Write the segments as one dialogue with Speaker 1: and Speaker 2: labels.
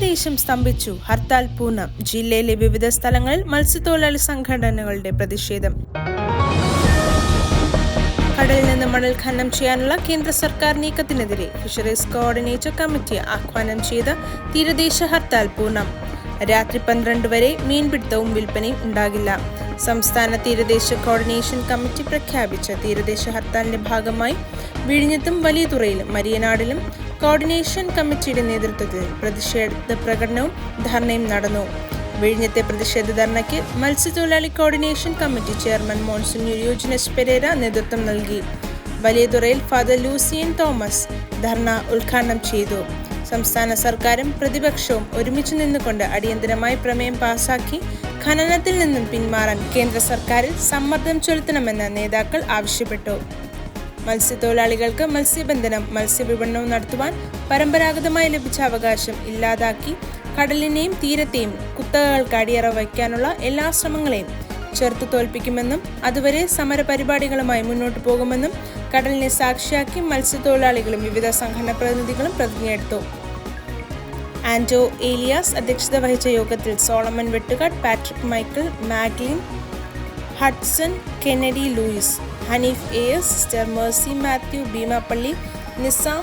Speaker 1: തീരദേശം സ്തംഭിച്ചു. ഹർത്താൽ പൂർണം ജില്ലയിലെ വിവിധ സ്ഥലങ്ങളിൽ മത്സ്യത്തൊഴിലാളി സംഘടനകളുടെ പ്രതിഷേധം. കടലിൽ നിന്ന് മണൽ ഖനനം ചെയ്യാനുള്ള കേന്ദ്ര സർക്കാർ നീക്കത്തിനെതിരെ ഫിഷറീസ് കോർഡിനേറ്റർ കമ്മിറ്റി ആഹ്വാനം ചെയ്ത തീരദേശ ഹർത്താൽ പൂർണം രാത്രി പന്ത്രണ്ട് വരെ മീൻപിടുത്തവും വിൽപ്പനയും ഉണ്ടാകില്ല. സംസ്ഥാന തീരദേശ കോർഡിനേഷൻ കമ്മിറ്റി പ്രഖ്യാപിച്ച തീരദേശ ഹർത്താലിന്റെ ഭാഗമായി വിഴിഞ്ഞത്തും വലിയതുറയിലും മരിയനാടിലും കോർഡിനേഷൻ കമ്മിറ്റിയുടെ നേതൃത്വത്തിൽ പ്രതിഷേധ പ്രകടനവും ധർണയും നടന്നു. വിഴിഞ്ഞത്തെ പ്രതിഷേധ ധർണയ്ക്ക് മത്സ്യത്തൊഴിലാളി കോർഡിനേഷൻ കമ്മിറ്റി ചെയർമാൻ മോൺസൂൺ യൂജിനസ് പെരേര നേതൃത്വം നൽകി. വലിയതുറയിൽ ഫാദർ ലൂസിയൻ തോമസ് ധർണ ഉദ്ഘാടനം ചെയ്തു. സംസ്ഥാന സർക്കാരും പ്രതിപക്ഷവും ഒരുമിച്ച് നിന്നുകൊണ്ട് അടിയന്തരമായി പ്രമേയം പാസാക്കി ഖനനത്തിൽ നിന്നും പിന്മാറാൻ കേന്ദ്ര സർക്കാരിൽ സമ്മർദ്ദം ചെലുത്തണമെന്ന് നേതാക്കൾ ആവശ്യപ്പെട്ടു. മത്സ്യത്തൊഴിലാളികൾക്ക് മത്സ്യബന്ധനം മത്സ്യവിപണനവും നടത്തുവാൻ പരമ്പരാഗതമായി ലഭിച്ച അവകാശം ഇല്ലാതാക്കി കടലിനെയും തീരത്തെയും കുത്തകകൾക്ക് അടിയറ വയ്ക്കാനുള്ള എല്ലാ ശ്രമങ്ങളെയും ചെറുത്തു തോൽപ്പിക്കുമെന്നും അതുവരെ സമരപരിപാടികളുമായി മുന്നോട്ടു പോകുമെന്നും കടലിനെ സാക്ഷിയാക്കി മത്സ്യത്തൊഴിലാളികളും വിവിധ സംഘടനാ പ്രതിനിധികളും പ്രതിജ്ഞയെടുത്തു. ആന്റോ ഏലിയാസ് അധ്യക്ഷത വഹിച്ച യോഗത്തിൽ Solomon Vettukad Patrick Michael Maglin Hudson Kennedy Louis Hanif A S sister Mercy Mathew Beemapally Nizam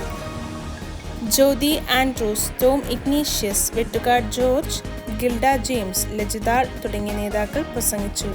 Speaker 1: Jyothi Andrews Tom Ignatius Vettukad George Gilda James ലജിതാൾ തുടങ്ങിയ നേതാക്കൾ പ്രസംഗിച്ചു.